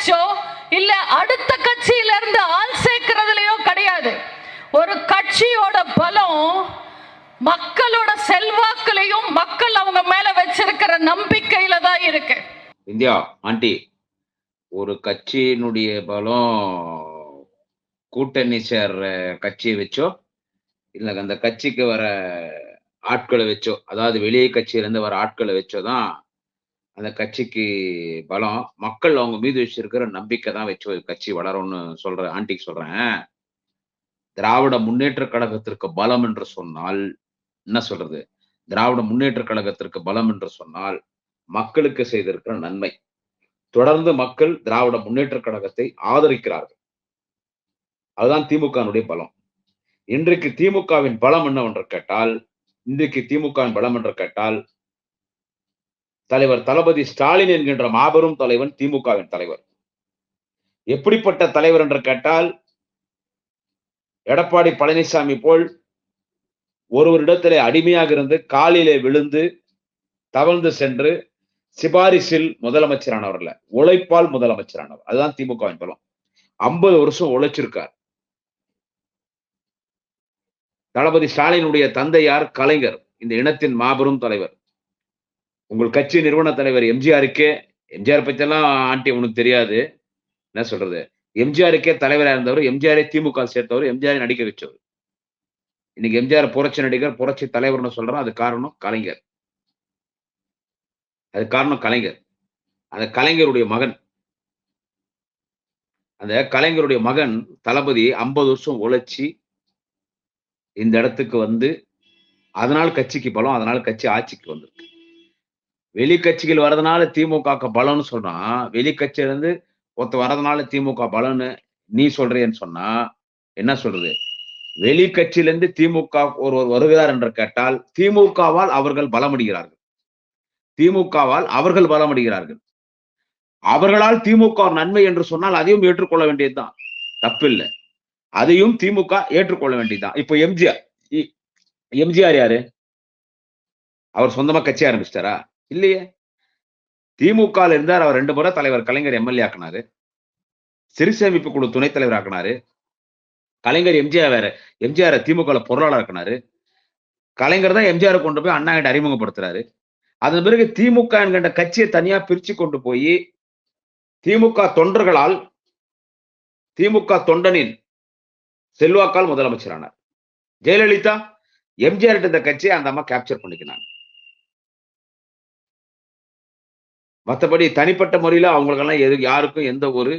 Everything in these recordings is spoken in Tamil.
வச்சோ இல்ல அடுத்த கட்சியில இருந்து ஆள் சேர்க்கிறதுலயோ கிடையாது. ஒரு கட்சியோட பலம் மக்களோட செல்வாக்குலையும் மக்கள் அவங்க மேல வச்சிருக்கிற நம்பிக்கையில தான் இருக்கு. இந்தியா ஆண்டி ஒரு கட்சியினுடைய பலம் கூட்டணி சேர்ற கட்சியை வச்சோ இல்ல அந்த கட்சிக்கு வர ஆட்களை வச்சோ அதாவது வெளியே கட்சியில இருந்து வர ஆட்களை வச்சோ தான் அந்த கட்சிக்கு பலம். மக்கள் அவங்க மீது வச்சிருக்கிற நம்பிக்கை தான் வச்சு கட்சி வளரும்னு சொல்ற ஆண்டிக்கு சொல்றேன். திராவிட முன்னேற்ற கழகத்திற்கு பலம் என்று சொன்னால் என்ன சொல்றது? திராவிட முன்னேற்ற கழகத்திற்கு பலம் என்று சொன்னால் மக்களுக்கு செய்திருக்கிற நன்மை. தொடர்ந்து மக்கள் திராவிட முன்னேற்ற கழகத்தை ஆதரிக்கிறார்கள். அதுதான் திமுகனுடைய பலம். இன்றைக்கு திமுகவின் பலம் என்னவென்று கேட்டால் இன்றைக்கு திமுகவின் பலம் என்று கேட்டால் தலைவர் தளபதி ஸ்டாலின் என்கின்ற மாபெரும் தலைவன் திமுகவின் தலைவர். எப்படிப்பட்ட தலைவர் என்று கேட்டால் எடப்பாடி பழனிசாமி போல் ஒருவரிடத்திலே அடிமையாக இருந்து காலிலே விழுந்து தவழ்ந்து சென்று சிபாரிசில் முதலமைச்சரானவர்ல உழைப்பால் முதலமைச்சரானவர். அதுதான் திமுகவின் பலம். ஐம்பது வருஷம் உழைச்சிருக்கார். தளபதி ஸ்டாலினுடைய தந்தையார் கலைஞர். இந்த இனத்தின் மாபெரும் தலைவர். உங்கள் கட்சி நிறுவன தலைவர் எம்ஜிஆருக்கே எம்ஜிஆர் பற்றியெல்லாம் ஆண்டி உனக்கு தெரியாது. என்ன சொல்றது? எம்ஜிஆருக்கே தலைவராக இருந்தவர் எம்ஜிஆரே திமுக சேர்த்தவர் எம்ஜிஆரை நடிக்க வச்சவர் இன்னைக்கு எம்ஜிஆர் புரட்சி நடிகர் புரட்சி தலைவர்னு சொல்றோம் அது காரணம் கலைஞர். அது காரணம் கலைஞர். அந்த கலைஞருடைய மகன். அந்த கலைஞருடைய மகன் தளபதி ஐம்பது வருஷம் உழைச்சி இந்த இடத்துக்கு வந்து அதனால் கட்சிக்கு பலம் அதனால் கட்சி ஆட்சிக்கு வந்திருக்கு. வெளி கட்சிகள் வரதுனால திமுக பலம்னு சொன்னா வெளி கட்சியில இருந்து ஒருத்த வரதுனால திமுக பலன்னு நீ சொல்றியன்னு சொன்னா என்ன சொல்றது? வெளி கட்சியிலிருந்து திமுக ஒருவர் வருகிறார் என்று கேட்டால் திமுகவால் அவர்கள் பலமடைகிறார்கள். திமுகவால் அவர்கள் பலமடைகிறார்கள். அவர்களால் திமுக நன்மை என்று சொன்னால் அதையும் ஏற்றுக்கொள்ள வேண்டியதுதான். தப்பில்லை. அதையும் திமுக ஏற்றுக்கொள்ள வேண்டியதுதான். இப்போ எம்ஜிஆர் இ- எம்ஜிஆர் யாரு? அவர் சொந்தமா கட்சி ஆரம்பிச்சிட்டாரா? இல்லையே? திமுக இருந்தார் அவர் ரெண்டு முறை தலைவர். கலைஞர் எம்எல்ஏ ஆக்குனாரு. சிறு சேமிப்பு குழு துணைத் தலைவர் ஆக்குனாரு. கலைஞர் எம்ஜிஆர் வேற. எம்ஜிஆர் திமுக பொருளாளர் ஆக்குனாரு. கலைஞர் தான் எம்ஜிஆர் கொண்டு போய் அண்ணா கிட்ட அறிமுகப்படுத்துறாரு. அதன் பிறகு திமுக என்கின்ற கட்சியை தனியா பிரிச்சு கொண்டு போய் திமுக தொண்டர்களால் திமுக தொண்டனின் செல்வாக்கால் முதலமைச்சரானார் ஜெயலலிதா எம்ஜிஆர் இந்த கட்சியை அந்த அம்மா கேப்சர் பண்ணிக்கினாங்க. மற்றபடி தனிப்பட்ட முறையில அவங்களுக்கெல்லாம் எது யாருக்கும் எந்த ஒரு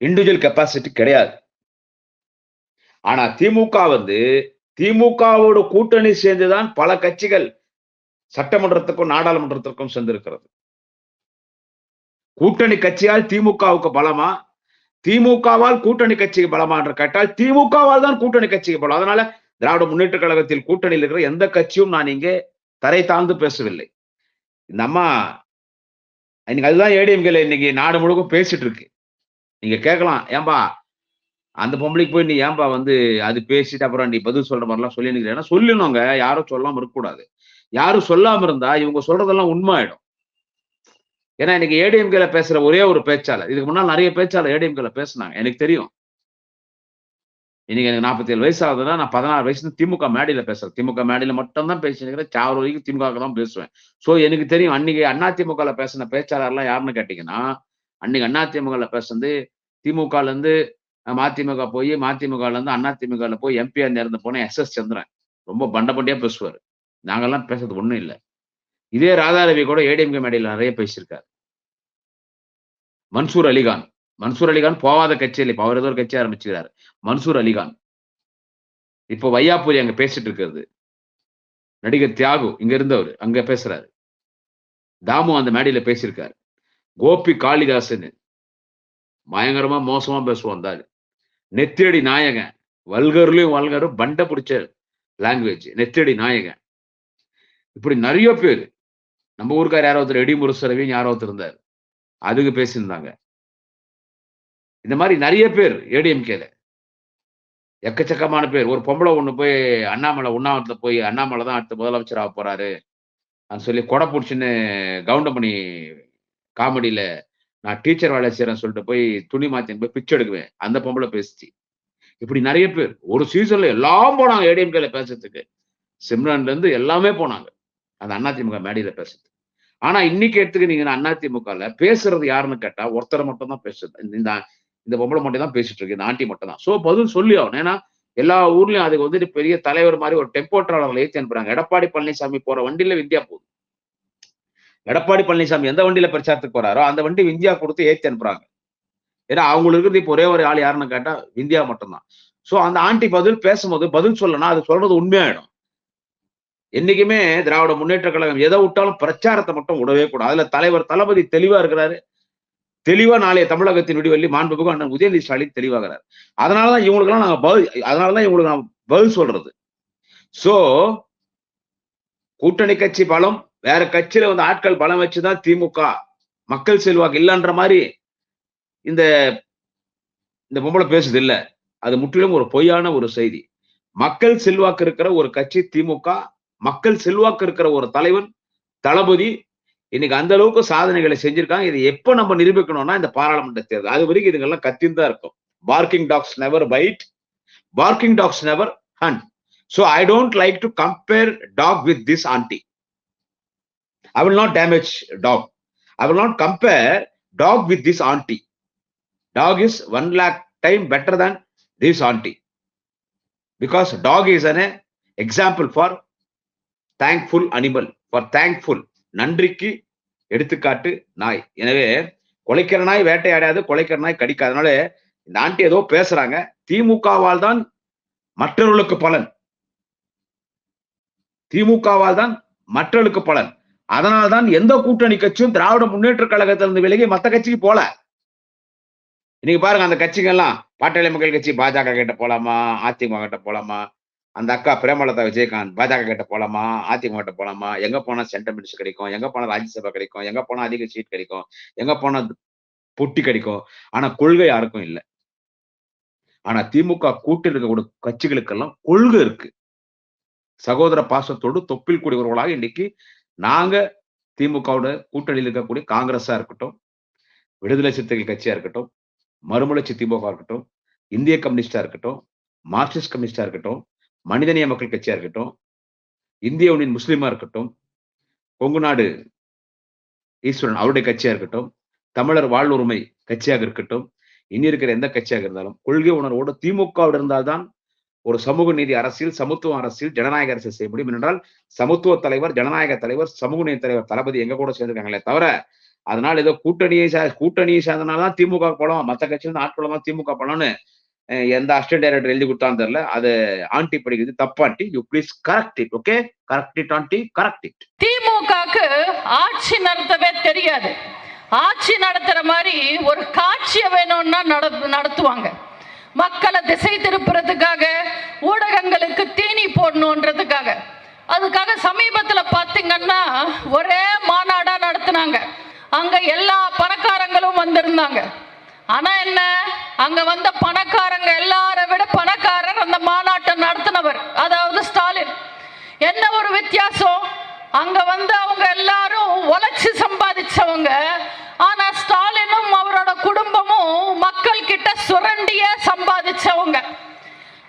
இண்டிவிஜுவல் கெப்பாசிட்டி கிடையாது. ஆனா திமுக வந்து திமுகவோட கூட்டணி சேர்ந்துதான் பல கட்சிகள் சட்டமன்றத்துக்கும் நாடாளுமன்றத்திற்கும் சென்றிருக்கிறது. கூட்டணி கட்சியால் திமுகவுக்கு பலமா? திமுகவால் கூட்டணி கட்சிக்கு பலமா என்று கேட்டால் திமுகவால் தான் கூட்டணி கட்சிக்கு பலம். அதனால திராவிட முன்னேற்ற கழகத்தில் கூட்டணியில் இருக்கிற எந்த கட்சியும் நான் இங்கே தரை தாழ்ந்து பேசவில்லை. இந்த அம்மா இன்னைக்கு அதுதான் ஏடிஎம்கேல இன்னைக்கு நாடு முழுக்க பேசிட்டு இருக்கு நீங்க கேட்கலாம் ஏன்பா அந்த பொம்பளைக்கு போய் நீ ஏன்பா வந்து அது பேசிட்டு அப்புறம் நீ பதில் சொல்ற மாதிரிலாம் சொல்லி ஏன்னா சொல்லணுங்க யாரும் சொல்லாம இருக்கக்கூடாது. யாரும் சொல்லாம இருந்தா இவங்க சொல்றதெல்லாம் உண்மை ஆயிடும் ஏன்னா இன்னைக்கு ஏடிஎம்கேல பேசுற ஒரே ஒரு பேச்சாளர் இதுக்கு முன்னால் நிறைய பேச்சாளர் ஏடிஎம்கேல பேசினாங்க எனக்கு தெரியும். இன்னைக்கு எனக்கு நாற்பத்தேழு வயசு ஆகுதுன்னா நான் பதினாறு வயசுல திமுக மேடையில பேசுறேன். திமுக மேடையில மட்டும் தான் பேசினுக்கிறேன் சாவர வரைக்கும் திமுக தான் பேசுவேன். சோ எனக்கு தெரியும் அன்னைக்கு அண்ணா திமுகல பேசின பேச்சாளர்லாம் யாருன்னு கேட்டீங்கன்னா அன்னைக்கு அண்ணா திமுகல பேசுனது திமுகல இருந்து மதிமுக போய் மதிமுகல இருந்து அண்ணா திமுகல போய் எம்பிஆர் நேர்ந்து போன எஸ் எஸ் சந்திரன். ரொம்ப பண்டபண்டியா பேசுவார். நாங்கெல்லாம் பேசுறது ஒண்ணும் இல்லை. இதே ராதாரவி கூட ஏடிஎம்கே மேடையில நிறைய பேசியிருக்காரு. மன்சூர் அலிகான். மன்சூர் அலிகான் போவாத கட்சியில் இப்போ அவர் ஏதோ ஒரு கட்சி ஆரம்பிச்சுக்கிறாரு. மன்சூர் அலிகான். இப்போ வையாபுரி அங்க பேசிட்டு இருக்கிறது. நடிகர் தியாகு இங்க இருந்தவர் அங்க பேசுறாரு. தாமு அந்த மேடையில பேசியிருக்காரு. கோபி காளிதாசன் பயங்கரமா மோசமா பேசுவோம் அந்த நெத்தியடி நாயகன். வல்கர்லயும் வல்கரும் பண்டை பிடிச்ச லாங்குவேஜ் நெத்தியடி நாயகன். இப்படி நிறைய பேர். நம்ம ஊருக்கார் யாரோ ஒருத்தர் எடி முரசரவின்னு யாரோ ஒருத்தர் இருந்தார். அதுக்கு பேசியிருந்தாங்க. இந்த மாதிரி நிறைய பேர் ஏடிஎம்கேல. எக்கச்சக்கமான பேர். ஒரு பொம்பளை ஒன்று போய் அண்ணாமலை உண்ணாவத்தில் போய் அண்ணாமலை தான் அடுத்த முதலமைச்சர் ஆக போறாரு. அப்படின்னு சொல்லி கொடை பிடிச்சின்னு கவுண்டமணி காமெடியில நான் டீச்சர் வேலை செய்யறேன்னு சொல்லிட்டு போய் துணி மாத்தின்னு போய் பிச்சை எடுக்குவேன். அந்த பொம்பளை பேசிச்சு. இப்படி நிறைய பேர். ஒரு சீசன்ல எல்லாம் போனாங்க ஏடிஎம்கேல பேசுறதுக்கு. சிம்ரன்ல இருந்து எல்லாமே போனாங்க. அந்த அதிமுக மேடையில பேசுறது. ஆனா இன்னைக்கு எடுத்துக்கிட்டீங்கன்னா அதிமுகல பேசுறது யாருன்னு கேட்டா ஒருத்தரை மட்டும் தான் பேசுறது. இந்த- இந்த பொம்பளை மட்டும் தான் பேசிட்டு இருக்கு இந்த ஆண்டி மட்டும் தான். ஸோ பதில் சொல்லி ஆகணும். ஏன்னா எல்லா ஊர்லயும் அதுக்கு வந்துட்டு பெரிய தலைவர் மாதிரி ஒரு டெம்போ டிராவலர்ல ஏற்றி அனுப்புறாங்க. எடப்பாடி பழனிசாமி போற வண்டியில விந்தியா போகுது. எடப்பாடி பழனிசாமி எந்த வண்டியில பிரச்சாரத்துக்கு போறாரோ அந்த வண்டி விந்தியா கொடுத்து ஏற்றி அனுப்புறாங்க. ஏன்னா அவங்களுக்கு இருக்கிறது இப்போ ஒரே ஒரு ஆள் யாருன்னு கேட்டா விந்தியா மட்டும்தான். சோ அந்த ஆண்டி பதில் பேசும்போது பதில் சொல்லனா அது சொல்றது உண்மையாயிடும். என்னைக்குமே திராவிட முன்னேற்ற கழகம் எதை விட்டாலும் பிரச்சாரத்தை மட்டும் விடவே கூடாது. அதுல தலைவர் தளபதி தெளிவா இருக்கிறாரு. தெளிவா நாளைய தமிழகத்தின் விடுவெள்ளி மாண்புமிகு அண்ணன் உதயநிதி ஸ்டாலின் தெளிவாகிறார். அதனாலதான் இவங்களுக்கெல்லாம் நாங்க பதில் அதனாலதான் இவங்களுக்கு நான் பதில் சொல்றது. சோ கூட்டணி கட்சி பலம் வேற கட்சியில வந்து ஆட்கள் பலம் வச்சுதான் திமுக மக்கள் செல்வாக்கு இல்லைன்ற மாதிரி இந்த இந்த பொம்பளை பேசுது இல்ல. அது முற்றிலும் ஒரு பொய்யான ஒரு செய்தி. மக்கள் செல்வாக்கு இருக்கிற ஒரு கட்சி திமுக மக்கள் செல்வாக்கு இருக்கிற ஒரு தலைவன் தளபதி இன்னைக்கு அந்த அளவுக்கு சாதனைகளை செஞ்சிருக்காங்க. இதை எப்போ நம்ம நிரூபிக்கணும்னா இந்த பாராளுமன்ற தேர்தல். அது வரைக்கும் இதுங்கெல்லாம் கத்தின்னு தான் இருக்கும். Barking dogs never bite barking dogs never Han so I don't like to compare dog with this aunty I will not damage dog I will not compare dog with this aunty dog is one lakh time better than this aunty because dog is an example for thankful animal for thankful நன்றிக்கு எடுத்துக்காட்டு நாய். எனவே கொலைக்கிற நாய் வேட்டையாடாது கொலைக்கிற நாய் கடிக்காது அதனால இந்த ஆண்டி ஏதோ பேசுறாங்க. திமுகவால் தான் மற்றவர்களுக்கு பலன். திமுகவால் தான் மற்றவர்களுக்கு பலன். அதனால்தான் எந்த கூட்டணி கட்சியும் திராவிட முன்னேற்ற கழகத்திலிருந்து விலகி மத்த கட்சிக்கு போல. இன்னைக்கு பாருங்க அந்த கட்சிகள்லாம் எல்லாம் பாட்டாளி மக்கள் கட்சி பாஜக கிட்ட போலாமா அதிமுக கிட்ட போலாமா அந்த அக்கா பிரேமலதா விஜயகாந்த் பாஜக கிட்ட போலாமா அதிமுக கிட்ட போலாமா எங்க போனா சென்டமெண்ட்ஸ் கிடைக்கும் எங்க போனா ராஜ்யசபா கிடைக்கும் எங்க போனா அதிக சீட் கிடைக்கும் எங்க போனா பொட்டி கிடைக்கும் ஆனா கொள்கை யாருக்கும் இல்லை. ஆனா திமுக கூட்டில் இருக்கக்கூடிய கட்சிகளுக்கெல்லாம் கொள்கை இருக்கு. சகோதர பாசத்தோடு தொப்பில் கூடியவர்களாக இன்னைக்கு நாங்க திமுகவோட கூட்டணியில் இருக்கக்கூடிய காங்கிரஸா இருக்கட்டும் விடுதலை சிறுத்தைகள் கட்சியா இருக்கட்டும் மறுமலர்ச்சி திமுக இருக்கட்டும் இந்திய கம்யூனிஸ்டா இருக்கட்டும் மார்க்சிஸ்ட் கம்யூனிஸ்டா இருக்கட்டும் மனிதநேய மக்கள் கட்சியா இருக்கட்டும் இந்திய யூனியன் முஸ்லீமாக இருக்கட்டும் கொங்கு நாடு ஈஸ்வரன் அவருடைய கட்சியா இருக்கட்டும் தமிழர் வாழ்வுரிமை கட்சியாக இருக்கட்டும் இனி இருக்கிற எந்த கட்சியாக இருந்தாலும் கொள்கை உணர்வோடு திமுகவோடு இருந்தால்தான் ஒரு சமூக நீதி அரசியல் சமத்துவ அரசியல் ஜனநாயக அரசியல் செய்ய முடியும். என்றால் சமத்துவ தலைவர் ஜனநாயக தலைவர் சமூக நீதி தலைவர் தளபதி எங்க கூட சேர்ந்திருக்காங்களே தவிர அதனால ஏதோ கூட்டணியை சா கூட்டணியை சேர்ந்தனாலதான் திமுக போலாம் மற்ற கட்சியில ஆட்கள் தான் திமுக போலாம்னு எந்த அஸ்டன்ட் டைரக்டர் எழுதி கொடுத்தான்னு தெரியல. அது ஆண்டி படிக்கிறது தப்பாண்டி you please correct it okay correct it aunty correct it திமுகக்கு ஆட்சி நடத்தவே தெரியாது. ஆட்சி நடத்துற மாதிரி ஒரு காட்சியை வேணும்னா நட- நடத்துவாங்க. மக்களை திசை திருப்புறதுக்காக ஊடகங்களுக்கு தீனி போடணுன்றதுக்காக. அதுக்காக சமீபத்தில் பார்த்தீங்கன்னா ஒரே மாநாடாக நடத்துனாங்க. அங்க எல்லா பணக்காரங்களும் வந்திருந்தாங்க. ஆனா என்ன? அங்க வந்த பணக்காரங்க எல்லாரை விட பணக்காரர் அந்த மாநாட்டை நடத்தினவர் அதாவது ஸ்டாலின். என்ன ஒரு வித்தியாசம்? அங்க வந்து அவங்க எல்லாரும் உழைச்சி சம்பாதிச்சவங்க. ஆனா ஸ்டாலினும் அவரோட குடும்பமும் மக்கள் கிட்ட சுரண்டிய சம்பாதிச்சவங்க.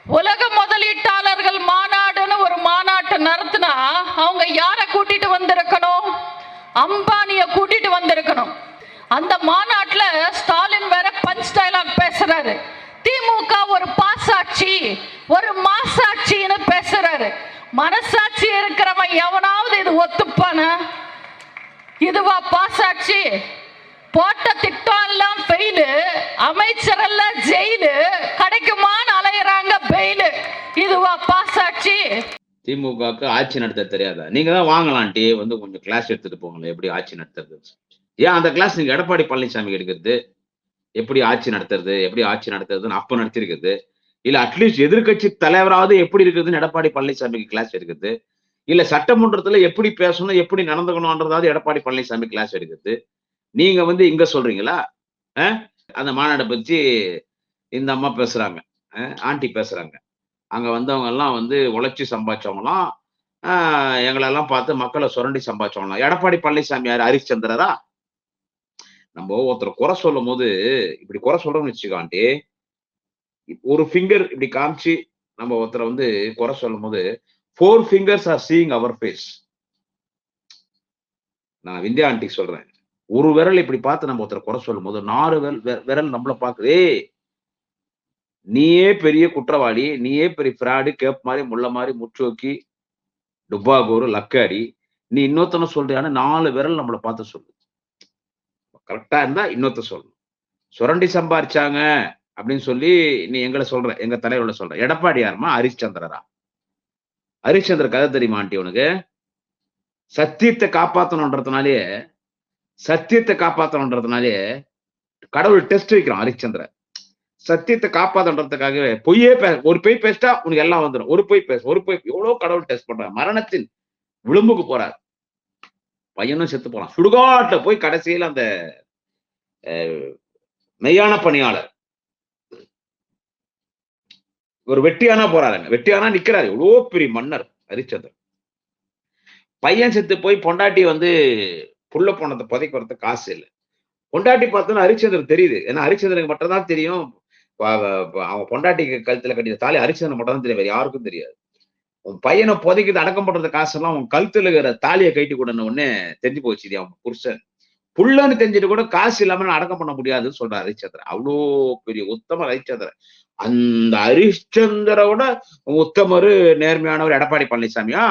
உலக முதலீட்டாளர்கள் மாநாடுன்னு ஒரு மாநாட்டை நடத்தினா அவங்க யாரை கூட்டிட்டு வந்திருக்கணும்? அம்பானிய கூட்டிட்டு வந்திருக்கணும். அந்த மாநாட்டு ஸ்டாலின் வேற பஞ்ச் டயலாக் பேசுறாரு திமுக ஒரு பாசாட்சி ஒரு மாசாட்சின்னு பேசுறாரு மனசாட்சி இருக்கிறவன் எவனாவது இது ஒத்துப்பானா? இதுவா பாசாட்சி? போட்ட திட்டம் எல்லாம் ஃபெயிலு அமைச்சரெல்லாம் ஜெயிலு கிடைக்குமான்னு அலையிறாங்க பெயிலு. இதுவா பாசாட்சி? திமுகவுக்கு ஆட்சி நடத்த தெரியாதா? நீங்க தான் வாங்கலான்ட்டி வந்து கொஞ்சம் கிளாஸ் எடுத்துட்டு போங்களேன் எப்படி ஆட்சி நடத்துறது. ஏன் அந்த கிளாஸ் நீங்க எடப்பாடி பழனிசாமி எடுக்கிறது எப்படி ஆட்சி நடத்துறது? எப்படி ஆட்சி நடத்துறதுன்னு அப்ப நடத்திருக்குது இல்ல அட்லீஸ்ட் எதிர்க்கட்சி தலைவராவது எப்படி இருக்குதுன்னு எடப்பாடி பழனிசாமிக்கு கிளாஸ் எடுக்குது. இல்ல சட்டமன்றத்துல எப்படி பேசணும் எப்படி நடந்துக்கணும்ன்றதாவது எடப்பாடி பழனிசாமி கிளாஸ் எடுக்குது. நீங்க வந்து இங்க சொல்றீங்களா? அந்த மாநாட்டை பத்தி இந்த அம்மா பேசுறாங்க. ஆண்டி பேசுறாங்க. அங்க வந்தவங்க எல்லாம் வந்து உழைச்சி சம்பாதிச்சவங்களாம் ஆஹ் எங்களெல்லாம் பார்த்து மக்களை சுரண்டி சம்பாதிச்சவங்களாம். எடப்பாடி பழனிசாமி யார்? ஹரிச்சந்திரரா? நம்ம ஒருத்தர் குறை சொல்லும் போது இப்படி குறை சொல்றோம்னு வச்சுக்காண்டி ஒரு ஃபிங்கர் இப்படி காமிச்சு நம்ம ஒருத்தரை வந்து குறை சொல்லும் போது four fingers are seeing our face நான் விந்தியா ஆண்டி சொல்றேன். ஒரு விரல் இப்படி பார்த்து நம்ம ஒருத்தரை குறை சொல்லும் போது நாலு விரல் விரல் நம்மள பாக்குதே நீயே பெரிய குற்றவாளி நீயே பெரிய ஃப்ராடு கேப் மாதிரி முள்ள மாதிரி முச்சோக்கி டுப்பாகோரு லக்காரி நீ இன்னொருத்தனை சொல்றியான்னு நாலு விரல் நம்மளை பார்த்து சொல்லு கரெக்டா இருந்தா இன்னொருத்த சொல்லணும். சுரண்டி சம்பாரிச்சாங்க. அப்படின்னு சொல்லி நீ எங்களை சொல்ற எங்க தலைவரோட சொல்ற. எடப்பாடி யாருமா ஹரிச்சந்திரரா ஹரிச்சந்திர கதை தெரியுமா ஆண்டி உனக்கு? சத்தியத்தை காப்பாற்றணுன்றதுனாலே சத்தியத்தை காப்பாற்றணுன்றதுனாலே கடவுள் டெஸ்ட் வைக்கிறான் ஹரிச்சந்திர சத்தியத்தை காப்பாத்தன்றதுக்காகவே பொய்யே பே ஒரு பொய் பேசிட்டா உனக்கு எல்லாம் வந்துடும் ஒரு பொய் பேச ஒரு பொய் எவ்வளவு கடவுள் டெஸ்ட் பண்ற மரணத்தின் விளிம்புக்கு போறார். பையனும் செத்து போறான். சுடுகாட்டுல போய் கடைசியில அந்த மெய்யான பணியாளர். ஒரு வெட்டியானா போறாருங்க. வெட்டியானா நிக்கிறாரு. எவ்வளோ பெரிய மன்னர் ஹரிச்சந்திரன். பையன் செத்து போய் பொண்டாட்டி வந்து புள்ள போனதை புதைக்கிறதுக்கு காசு இல்லை. பொண்டாட்டி பார்த்தோன்னா ஹரிச்சந்திரன் தெரியுது. ஏன்னா ஹரிச்சந்திரனுக்கு மட்டும் தான் தெரியும் அவன் பொண்டாட்டிக்கு கழுத்துல கட்டின தாலி ஹரிச்சந்திரன் மட்டும் தான் தெரியும் யாருக்கும் தெரியாது. உன் பையனை புதைக்குது அடக்கம் பண்றது காசெல்லாம் உன் கழுத்துல இருக்கிற தாலியை கைட்டு கொடுன உடனே தெரிஞ்சு போச்சு. அவன் புருஷன். புள்ளன்னு தெரிஞ்சிட்டு கூட காசு இல்லாம அடக்கம் பண்ண முடியாதுன்னு சொல்ற ஹரிச்சந்திரன். அவ்வளோ பெரிய உத்தம ஹரிச்சந்திரன். அந்த ஹரிச்சந்திரோட உத்தமரு நேர்மையானவர் எடப்பாடி பழனிசாமியா?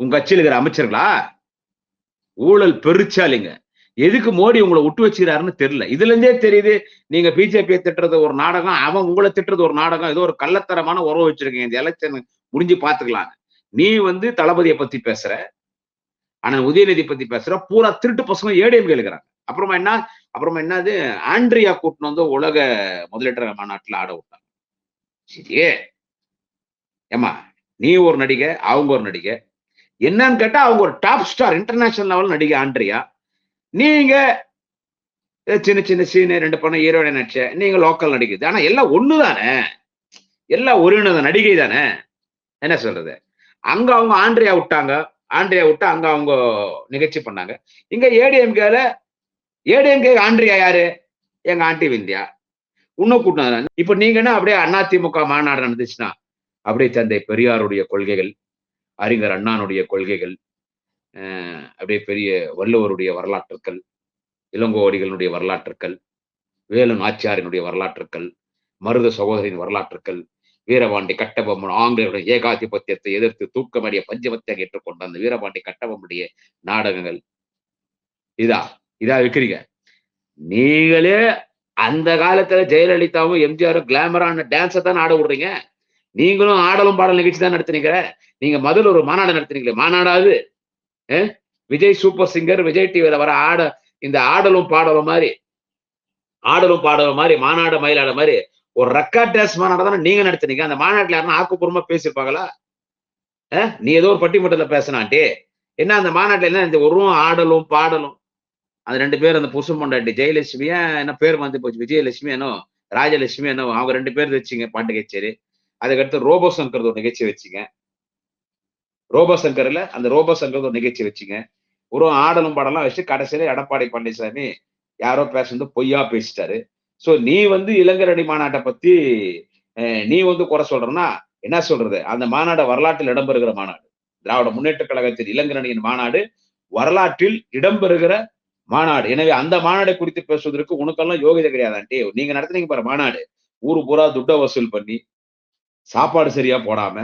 உங்க கட்சியில் இருக்கிற அமைச்சர்களா? ஊழல் பெருச்சாலிங்க எதுக்கு மோடி உங்களை விட்டு வச்சுக்கிறாருன்னு தெரியல. இதுல இருந்தே தெரியுது நீங்க பிஜேபியை திட்டுறது ஒரு நாடகம் அவன் உங்களை திட்டுறது ஒரு நாடகம் ஏதோ ஒரு கள்ளத்தரமான உறவு வச்சிருக்கீங்க. இந்த எலெக்ஷன் முடிஞ்சு பாத்துக்கலாம் நீ வந்து தளபதியை பத்தி பேசுற. ஆனா உதயநிதி பத்தி பேசுற பூரா திருட்டு பசங்க ஏடிஎம் கேளுக்கிறாங்க அப்புறமா என்ன? அப்புறமா என்னது? ஆண்ட்ரியா கூட்டின்னு வந்து உலக முதலீட்டர் மாநாட்டுல ஆட விட்டாங்க. சரியே ஏமா நீ ஒரு நடிகை அவங்க ஒரு நடிகை. என்னன்னு கேட்டா அவங்க ஒரு டாப் ஸ்டார் இன்டர்நேஷனல் லெவல் நடிகை ஆண்ட்ரியா. நீங்க சின்ன சின்ன சீனு ரெண்டு படம் ஹீரோட நடிச்ச நீங்க லோக்கல் நடிக்குது ஆனா எல்லாம் ஒண்ணு தானே எல்லாம் ஒரு நடிகை தானே? என்ன சொல்றது? அங்க அவங்க ஆண்ட்ரியா விட்டாங்க. ஆண்ட்ரியா விட்டு அங்க அவங்க நிகழ்ச்சி பண்ணாங்க. இங்க ஏடிஎம்கேல ஏடிஎம்கே ஆண்ட்ரியா யாரு? எங்க ஆண்டி விந்தியா. இன்னும் கூட்டம் இப்ப நீங்க என்ன அப்படியே திமுக மாநாடு நடந்துச்சுன்னா அப்படியே தந்தை பெரியாருடைய கொள்கைகள் அறிஞர் அண்ணானுடைய கொள்கைகள் அப்படியே பெரிய வள்ளுவருடைய வரலாற்றுக்கள் இளங்கோவடிகளுடைய வரலாற்றுக்கள் வேலு நாச்சியாரினுடைய வரலாற்றுக்கள் மருத சகோதரின் வரலாற்றுக்கள் வீரபாண்டி கட்டபொம்மன் ஆங்கிலேயருடைய ஏகாதிபத்தியத்தை எதிர்த்து தூக்கமடிய பஞ்சமத்தியாக ஏற்றுக்கொண்ட அந்த வீரபாண்டி கட்டபொம்முடைய நாடகங்கள். இதா இதா விற்கிறீங்க நீங்களே அந்த காலத்துல ஜெயலலிதாவும் எம்ஜிஆரும் கிளாமரான டான்ஸை தான் ஆட விடுறீங்க. நீங்களும் ஆடலும் பாடல் நிகழ்ச்சி தான் நடத்தினீங்க. நீங்க முதல்ல ஒரு மாநாடு நடத்துனீங்களே மாநாடாவது விஜய் சூப்பர் சிங்கர் விஜய் டிவியில வர ஆட இந்த ஆடலும் பாடலும் மாதிரி ஆடலும் பாடலும் மாதிரி மாநாடு மயிலாட மாதிரி ஒரு ரெக்கார்ட் டேஸ் மாநாடு தானே நீங்க நடத்துனீங்க? அந்த மாநாட்டில் யாருன்னா ஆக்கப்பூர்வமா பேசியிருப்பாங்களா? நீ ஏதோ ஒரு பட்டிமன்றத்தில் பேசினான்ட்டே என்ன அந்த மாநாட்டில் என்ன இந்த ஒரு ஆடலும் பாடலும்? அந்த ரெண்டு பேர் அந்த புசு பொண்டாட்டி ஜெயலட்சுமியா என்ன பேர் வந்து போச்சு? விஜயலட்சுமி என்னோ ராஜலட்சுமி என்னோ அவங்க ரெண்டு பேர் வச்சுங்க பாட்டு கச்சேரி அதுக்கடுத்து ரோபோ சங்கர் ஒரு நிகழ்ச்சி வச்சுங்க. ரோபோ சங்கர்ல அந்த ரோபோ சங்கர் ஒரு நிகழ்ச்சி வச்சுங்க. ஒரு ஆடலும் பாடலாம் வச்சு கடைசியில எடப்பாடி பழனிசாமி யாரோ பேசுறது பொய்யா பேசிட்டாரு. சோ நீ வந்து இளைஞரணி மாநாட்டை பத்தி நீ வந்து குறை சொல்றனா என்ன சொல்றது? அந்த மாநாடு வரலாற்றில் இடம்பெறுகிற மாநாடு. திராவிட முன்னேற்ற கழகத்தின் இளைஞரணியின் மாநாடு வரலாற்றில் இடம்பெறுகிற மாநாடு. எனவே அந்த மாநாடு குறித்து பேசுவதற்கு உனக்கெல்லாம் யோகிதை கிடையாதான்ட்டே நீங்க நடத்துனீங்க பாரு மாநாடு. ஊரு பூரா துட்ட வசூல் பண்ணி சாப்பாடு சரியா போடாம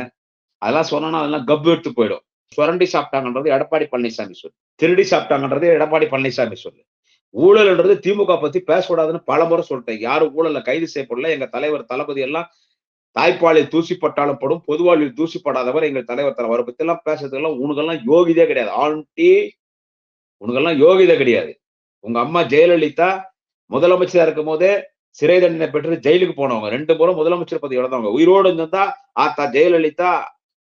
அதெல்லாம் சொன்னா அதெல்லாம் கப்பு எடுத்து போயிடும். சுரண்டி சாப்பிட்டாங்கன்றது எடப்பாடி பழனிசாமி சொல்லு திருடி சாப்பிட்டாங்கன்றது எடப்பாடி பழனிசாமி சொல்லு ஊழல்ன்றது திமுக பத்தி பேசக்கூடாதுன்னு பல முறை சொல்லிட்டேன். யாரும் ஊழல்ல கைது செய்யப்படல. எங்க தலைவர் தளபதி எல்லாம் தாய்ப்பாலில் தூசிப்பட்டாலும் படும். பொதுவாழ்வில் தூசிப்படாதவர் எங்கள் தலைவர் தலைவர். அவரை பத்தி எல்லாம் பேசுறதுக்கெல்லாம் உனக்கெல்லாம் யோகிதே கிடையாது. ஆண்டி உனக்கெல்லாம் யோகிதை கிடையாது. உங்க அம்மா ஜெயலலிதா முதலமைச்சரா இருக்கும் போதே சிறை தண்டனை பெற்று ஜெயிலுக்கு போனவங்க. ரெண்டு முறை முதலமைச்சர் பதவி இழந்தவங்க. உயிரோடு இருந்தா ஆத்தா ஜெயலலிதா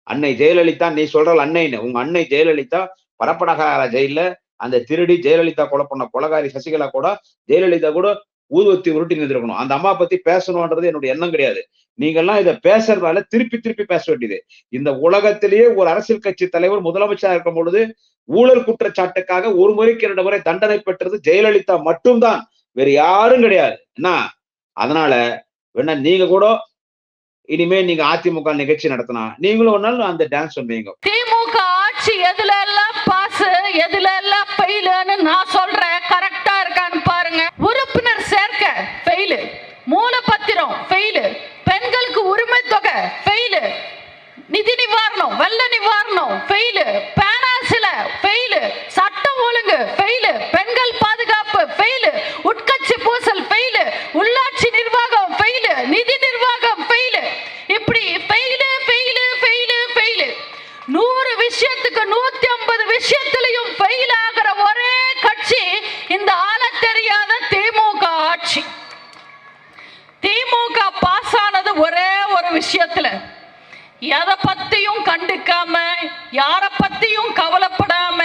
அன்னை ஜெயலலிதா நீ சொல்ற அன்னைன்னு. உங்க அன்னை ஜெயலலிதா பரப்படகார ஜெயில அந்த திருடி ஜெயலலிதா கொலை பண்ண கொலகாரி சசிகலா கூட ஜெயலலிதா கூட ஊதுவத்தி உருட்டி நின்றுக்கணும் அந்த அம்மா பத்தி பேசணும்ன்றது என்னுடைய எண்ணம் கிடையாது. நீங்கெல்லாம் இதை பேசுறதால திருப்பி திருப்பி பேச வேண்டியது. இந்த உலகத்திலேயே ஒரு அரசியல் கட்சி தலைவர் முதலமைச்சரா இருக்கும் பொழுது ஊழல் குற்றச்சாட்டுக்காக ஒரு முறைக்கு இரண்டு முறை தண்டனை பெற்றது ஜெயலலிதா மட்டும்தான். வேற யாரும் கிடையாது. என்ன? அதனால வேணா நீங்க கூட இனிமே நீங்க அதிமுக நிகழ்ச்சி நடத்தினா நீங்களும் ஒரு நாள் அந்த டான்ஸ் பண்ணுவீங்க திமுக ஆட்சி எதுல எல்லாம் எதுல எல்லாம் ஃபெயிலுன்னு நான் சொல்றேன் கரெக்டா இருக்கான்னு பாருங்க. உறுப்பினர் சேர்க்க ஃபெயிலு மூலப்பத்திரம் ஃபெயிலு பெண்களுக்கு உரிமை தொகை ஃபெயிலு நிதி நிவாரணம் வெள்ள நிவாரணம் ஃபெயிலு பேனாசில ஃபெயிலு சட்டம் ஒழுங்கு ஃபெயிலு பெண்கள் பாதுகாப்பு ஃபெயிலு உட்கட்சி பூசல் ஃபெயிலு உள்ளாட்சி நிர்வாகம் ஃபெயிலு நிதி நிர்வாகம் ஃபெயிலு இப்படி ஃபெயிலு ஃபெயிலு எதை பத்தியும் கண்டுக்காம யார பத்தியும் கவலைப்படாம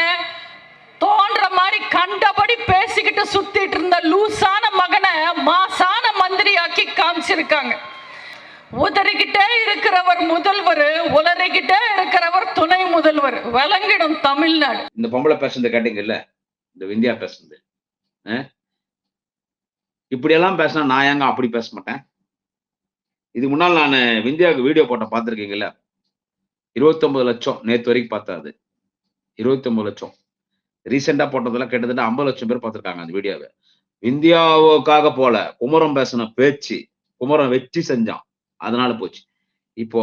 தோன்ற மாதிரி கண்டபடி பேசிக்கிட்டு சுத்திட்டு இருந்த லூசான மகனை மாசான மந்திரியாக்கி காமிச்சிருக்காங்க. உதறிக்கிட்டே இருக்கிறவர் முதல்வர் உலறிக்கிட்டே இருக்கிறவர் துணை முதல்வர். விளங்கிடும் தமிழ்நாடு. இந்த பொம்பளை பேசுறது கேட்டீங்கல்ல? இந்த விந்தியா பேசுறது இப்படியெல்லாம் பேசினா நான் ஏங்க அப்படி பேச மாட்டேன்? இதுக்கு முன்னால் நான் விந்தியாவுக்கு வீடியோ போட்ட பார்த்துருக்கீங்கல்ல? இருபத்தொன்பது லட்சம் நேற்று வரைக்கும் பார்த்தா அது. இருபத்தொன்பது லட்சம். ரீசெண்டாக போட்டதெல்லாம் கிட்டத்தட்ட ஐம்பது லட்சம் பேர் பார்த்துருக்காங்க அந்த வீடியோவை. இந்தியாவுக்காக போல குமரம் பேசின பேச்சு குமரம் வெற்றி செஞ்சான். அதனால போச்சு. இப்போ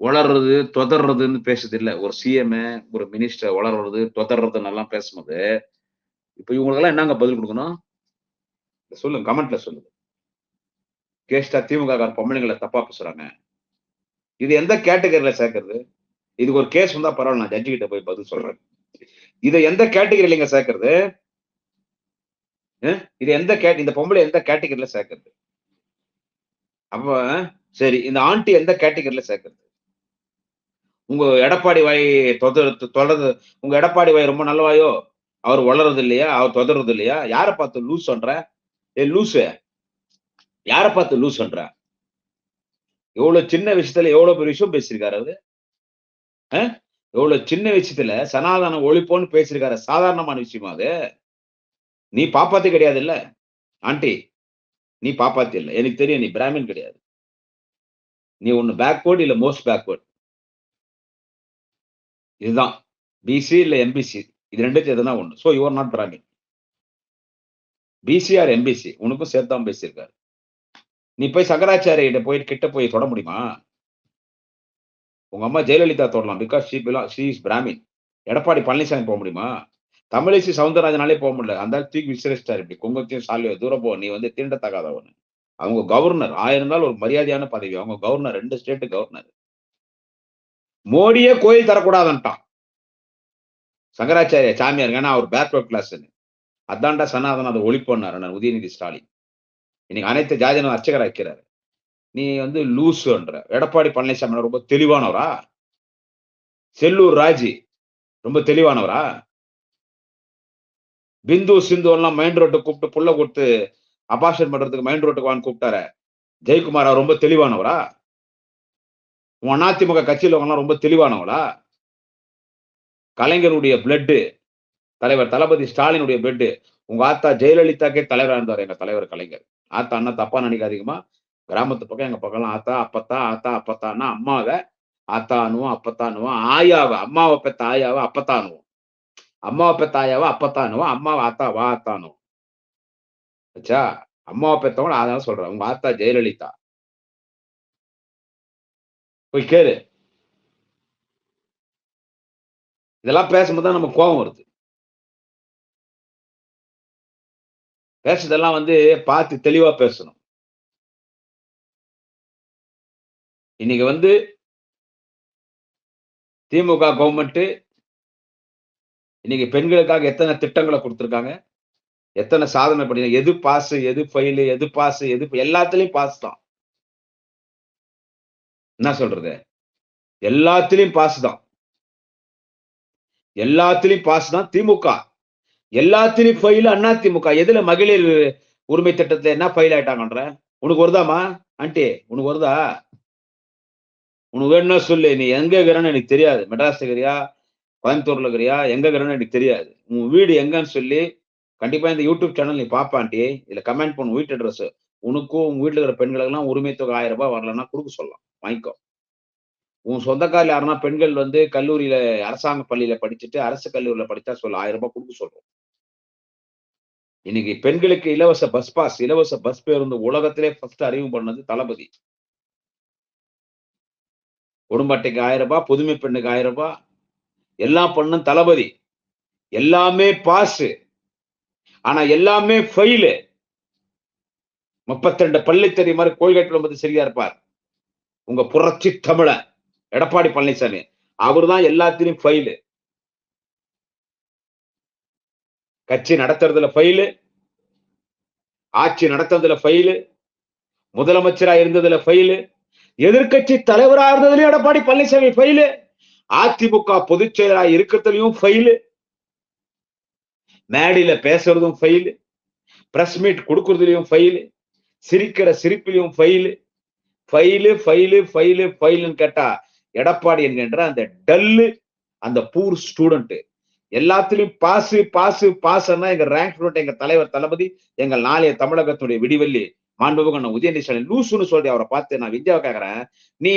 வளர்றது தொதர்றதுன்னு பேசுறது இல்லை. ஒரு சிஎம் ஒரு மினிஸ்டர் வளர்றது தொடர்றதுன்னு எல்லாம் பேசும்போது இப்போ இவங்களுக்கெல்லாம் என்னங்க பதில் கொடுக்கணும்? சொல்லுங்க கமெண்ட்ல சொல்லுங்க. கேஸ்டா திமுக பொம்பளைங்களை தப்பா பேசுறாங்க. இது எந்த கேட்டகரியில சேர்க்கறது? இதுக்கு ஒரு கேஸ் வந்தா பரவாயில்ல நான் ஜட்ஜி கிட்ட போய் பதில் சொல்றேன். இதை எந்த கேட்டகரியிலங்க சேர்க்கறது? இது எந்த கேட் இந்த பொம்பளை எந்த கேட்டகரியில சேர்க்கறது? அப்ப சரி இந்த ஆண்டி எந்த கேட்டகரியில சேர்க்கறது? உங்க எடப்பாடி வாய் தொடர் தொடர்ந்து உங்க எடப்பாடி வாய் ரொம்ப நல்லவாயோ? அவர் வளர்றது இல்லையா அவர் தொடர்றது இல்லையா யாரை பார்த்து லூஸ் சொல்ற? ஏ லூசு. யாரை பார்த்து லூஸ் பண்ற? எவ்வளவு சின்ன விஷயத்துல எவ்வளவு பெரிய விஷயம் பேசியிருக்காரு அவரு? எவ்வளவு சின்ன விஷயத்துல சனாதனம் ஒழிப்போன்னு பேசியிருக்காரு. சாதாரணமான விஷயமா அது? நீ பாப்பாத்தி கிடையாது இல்ல ஆண்டி நீ பாப்பாத்தி இல்ல. எனக்கு தெரியும் நீ பிராமின் கிடையாது. நீ ஒன்னு பேக்வேர்டு இல்ல மோஸ்ட் பேக்வேர்டு இதுதான். பிசி இல்ல எம்பிசி இது ரெண்டுக்கு எதுனா ஒண்ணு. So your not Brahmin BC or MBC உனக்கும் சேர்த்து தான் பேசியிருக்காரு. நீ போய் சங்கராச்சாரியிட்ட போயிட்டு கிட்ட போய் தொட முடியுமா? உங்க அம்மா ஜெயலலிதா தொடலாம் because she பிலா she is Brahmin Edappadi Palaniswami போக முடியுமா? தமிழிசை சவுந்தரராஜனாலே போக முடியல. அந்த தூக்கி விசிரிச்சிட்டாரு இப்படி. குங்கத்தையும் சாலியோ தூரம் போ நீ வந்து தீண்டத்தகாதவனு அவங்க கவர்னர் ஆயிரம் ஒரு மரியாதையான பதவி. அவங்க கவர்னர் ரெண்டு ஸ்டேட் கவர்னர் மோடியே கோயில் தரக்கூடாதுன்ட்டான். சங்கராச்சாரிய சாமியார் ஏன்னா அவர் பேக்வர்ட் கிளாஸ்ன்னு அதான்டா சனாதன அதை ஒழிப்பண்ணார் நான் உதயநிதி ஸ்டாலின். இன்னைக்கு அனைத்து ஜாதினும் அர்ச்சகர் வைக்கிறாரு நீ வந்து லூசுன்ற எடப்பாடி பழனிசாமி ரொம்ப தெளிவானவரா? செல்லூர் ராஜி ரொம்ப தெளிவானவரா? பிந்து சிந்து எல்லாம் மைண்ட் ரோட்டு கூப்பிட்டு புள்ள கொடுத்து அபாஷன் பண்றதுக்கு மைண்ட் ரோட்டுக்கு வான்னு கூப்பிட்டாரு. ஜெயக்குமாரா ரொம்ப தெளிவானவரா? உன் அதிமுக கட்சியில் ரொம்ப தெளிவானவளா? கலைஞருடைய பிளட்டு தலைவர் தளபதி ஸ்டாலினுடைய பிளட்டு உங்க ஆத்தா ஜெயலலிதாக்கே தலைவரா இருந்தார் எங்க தலைவர் கலைஞர். ஆத்தா அண்ணா தப்பா நினைக்காதீங்கம்மா கிராமத்து பக்கம் எங்க பக்கம்லாம் ஆத்தா அப்பத்தா ஆத்தா அப்பத்தான்னா அம்மாவை ஆத்தானுவோம் அப்பத்தானுவோம் ஆயாவை அம்மாவை பெத்த ஆயாவை அப்பத்தானுவோம் அம்மாவை பெத்த ஆயாவை அப்பத்தானுவோம் அம்மாவை ஆத்தா வா ஆத்தானுவோம் ஆச்சா அம்மாவை பெத்தவங்க அதான் சொல்றேன். உங்க ஆத்தா ஜெயலலிதா. போய் கேளு. இதெல்லாம் பேசும்போது தான் நமக்கு கோபம் வருது. பேசுறதெல்லாம் வந்து பார்த்து தெளிவா பேசணும். இன்னைக்கு வந்து திமுக கவர்மெண்ட் இன்னைக்கு பெண்களுக்காக எத்தனை திட்டங்களை கொடுத்துருக்காங்க? எத்தனை சாதனை பண்ணி எது பாஸ் எது ஃபைலு எது பாஸ் எது எல்லாத்துலேயும் பாஸ் தான். என்ன சொல்றது? எல்லாத்துலேயும் பாஸ் தான். எல்லாத்துலேயும் பாஸ் தான் திமுக. எல்லாத்திலையும் ஃபைல் அண்ணா திமுக. எதுல மகளிர் உரிமை திட்டத்துல என்ன ஃபைல் ஆயிட்டாங்கன்ற? உனக்கு வருதாமா ஆண்டி உனக்கு வருதா? உனக்கு வேணும்னா சொல்லு? நீ எங்க இருக்கிறன்னு எனக்கு தெரியாது. மெட்ராஸ் இருக்கிறியா? கோயம்புத்தூர்ல இருக்கிறியா? எங்க இருக்கிறன்னு எனக்கு தெரியாது. உன் வீடு எங்கன்னு சொல்லி கண்டிப்பா இந்த யூடியூப் சேனல் நீ பாப்பாண்டி இதுல கமெண்ட் பண்ணு வீட்டு அட்ரஸ் உனக்கும் உங்க வீட்டுல இருக்கிற பெண்களுக்கெல்லாம் உரிமை தொகை ஆயிரம் ரூபாய் வரலன்னா கொடுக்க சொல்லலாம். வாங்கிக்கோ. உன் சொந்தக்காரில் யாருன்னா பெண்கள் வந்து கல்லூரியில அரசாங்க பள்ளியில படிச்சுட்டு அரசு கல்லூரியில படிச்சா சொல்ல ஆயிரம் ரூபாய் கொடுக்க சொல்றோம். இன்னைக்கு பெண்களுக்கு இலவச பஸ் பாஸ் இலவச பஸ் பேருந்து உலகத்திலே ஃபர்ஸ்ட் அறிவு பண்ணது தளபதி. குடும்ப அட்டைக்கு ஆயிரம் ரூபாய் புதுமை பெண்ணுக்கு ஆயிரம் ரூபாய் எல்லாம் பண்ணும் தளபதி. எல்லாமே பாஸ் ஆனா எல்லாமே ஃபெயிலு முப்பத்தி ரெண்டு பள்ளி தெரிய மாதிரி கோல்கேட்டில் வந்து சரியா இருப்பார். உங்க புரட்சி தமிழன் எடப்பாடி பழனிசாமி. அவர் தான் எல்லாத்திலையும் ஃபெயிலு கட்சி நடத்துறதுல ஃபெயிலு ஆட்சி நடத்துறதுல ஃபெயிலு முதலமைச்சரா இருந்ததுல ஃபெயிலு எதிர்க்கட்சி தலைவரா இருந்ததுலயும் எடப்பாடி பழனிசாமி ஃபெயிலு அதிமுக பொதுச் செயலா இருக்கிறதுலயும் ஃபெயிலு மேடையில பேசுறதும் ஃபெயிலு பிரஸ் மீட் கொடுக்கறதுலயும் ஃபெயிலு சிரிக்கிற சிரிப்பிலையும் ஃபெயிலு ஃபைலு ஃபைலு ஃபைலு ஃபைலுன்னு கேட்டா எடப்பாடி என்கின்ற அந்த டல்லு அந்த பூர் ஸ்டூடெண்ட் எல்லாத்துலயும் பாசு பாசு பாசுன்னா எங்க ரேங்க் ஸ்டூடெண்ட் எங்க தலைவர் தளபதி எங்கள் நாளைய தமிழகத்துடைய விடிவெள்ளி மாண்புமிகு அண்ணன் உதயநிதி ஸ்டாலின் லூசுன்னு சொல்லி அவரை பார்த்து நான் வித்யாவை கேக்குறேன். நீ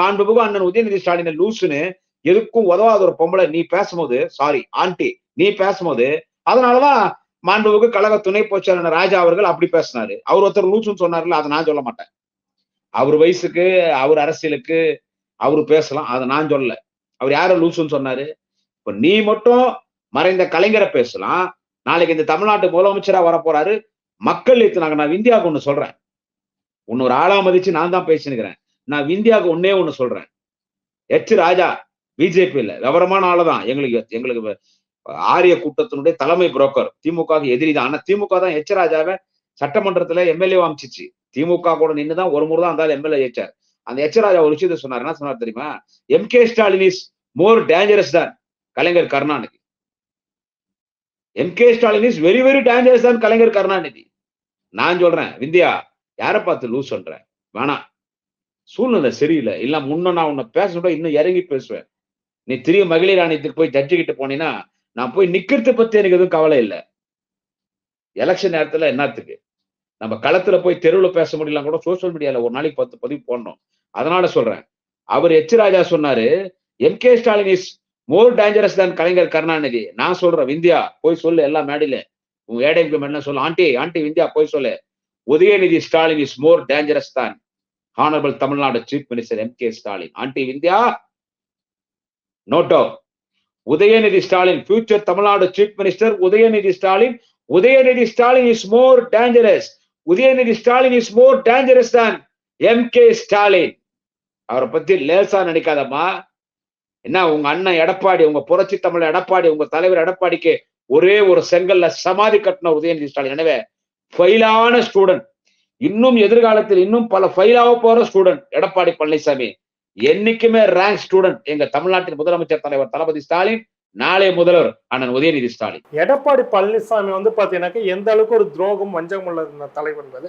மாண்புமிகு அண்ணன் உதயநிதி ஸ்டாலின் லூசுன்னு எதுக்கும் உதவாத ஒரு பொம்பளை நீ பேசும்போது சாரி ஆண்டி நீ பேசும்போது அதனாலதான் மாண்புமிகு கழக துணை பொதுச்செயலாளர் ராஜா அவர்கள் அப்படி பேசினாரு. அவர் ஒருத்தர் லூசுன்னு சொன்னார்ல அதை நான் சொல்ல மாட்டேன். அவர் வயசுக்கு அவர் அரசியலுக்கு அவரு பேசலாம் அதை நான் சொல்லல. அவர் யார லூசுன்னு சொன்னாரு? இப்போ நீ மட்டும் மறைந்த கலைஞரை பேசலாம். நாளைக்கு இந்த தமிழ்நாட்டு முதலமைச்சரா வரப்போறாரு. மக்கள் ஏத்துனாங்க நான் இந்தியாவுக்கு ஒண்ணு சொல்றேன். உன்னை ஒரு ஆளா மதிச்சு நான் தான் பேசினுக்கிறேன். நான் இந்தியாவுக்கு ஒன்னே ஒண்ணு சொல்றேன். எச் ராஜா பிஜேபி இல்ல. விவரமான ஆளுதான் எங்களுக்கு எங்களுக்கு ஆரிய கூட்டத்தினுடைய தலைமை புரோக்கர் திமுக எதிரி தான். ஆனா திமுக தான் எச் ராஜாவை சட்டமன்றத்துல எம்எல்ஏ அமைச்சிச்சு. திமுக கூட நின்னுதான் ஒரு முறை தான் அந்த எம்எல்ஏ ஜெயிச்சார் அந்த எச் ராஜா ஒரு விஷயத்த சொன்னார். என்ன சொன்னார் தெரியுமா? M K Stalin is more dangerous than Kalaignar Karunanidhi. M K Stalin is very very dangerous than Kalaignar Karunanidhi. நான் சொல்றேன் விந்தியா யாரை பார்த்து லூஸ் சொல்றேன் வேணாம் சூழ்நிலை சரியில்லை. இல்ல முன்ன நான் உன்னை பேசணும் இன்னும் இறங்கி பேசுவேன். நீ திரிய மகளிர் ஆணையத்துக்கு போய் ஜட்ஜு கிட்ட போனீங்கன்னா நான் போய் நிக்கிறத பத்தி எனக்கு எதுவும் கவலை இல்லை. எலெக்ஷன் நேரத்துல என்னத்துக்கு? நம்ம களத்துல போய் தெருவில் பேச முடியலாம் கூட சோசியல் மீடியால ஒரு நாளைக்கு பத்து பதிவு போடணும். அதனால சொல்றேன். அவர் எச் ராஜா சொன்னாரு M K Stalin is more dangerous than Kalaignar Karunanidhi. நான் சொல்றேன் விந்தியா போய் சொல்லு எல்லா மேடையில. உங்க ஏடிஎம்கே மேடம் சொல்லு. ஆண்டி ஆண்டி விந்தியா போய் சொல்லு. Udhayanidhi Stalin is more dangerous than honourable Tamil Nadu chief minister M K Stalin aunty Vindhya? Noto Udhayanidhi Stalin future Tamil Nadu chief minister Udhayanidhi Stalin. Udhayanidhi Stalin is more dangerous Udhayanidhi Stalin is more dangerous than M K Stalin அவரை பத்தி லேசா நினைக்காதம்மா என்ன உங்க அண்ணன் எடப்பாடி உங்க புரட்சி தமிழ் எடப்பாடி உங்க தலைவர் எடப்பாடிக்கு ஒரே ஒரு செங்கல்ல சமாதி கட்டின உதயநிதி ஸ்டாலின். எனவே ஃபெயிலான ஸ்டூடெண்ட். இன்னும் எதிர்காலத்தில் இன்னும் பல ஃபெயிலாக போற ஸ்டூடெண்ட் எடப்பாடி பழனிசாமி. என்னைக்குமே ரேங்க் ஸ்டூடெண்ட் எங்க தமிழ்நாட்டின் முதலமைச்சர் தலைவர் தளபதி ஸ்டாலின் நாளைய முதல்வர் அண்ணன் உதயநிதி ஸ்டாலின். எடப்பாடி பழனிசாமி வந்து பாத்தீங்கன்னாக்க எந்த அளவுக்கு ஒரு துரோகம் வஞ்சகம் உள்ள தலைவர்ன்றது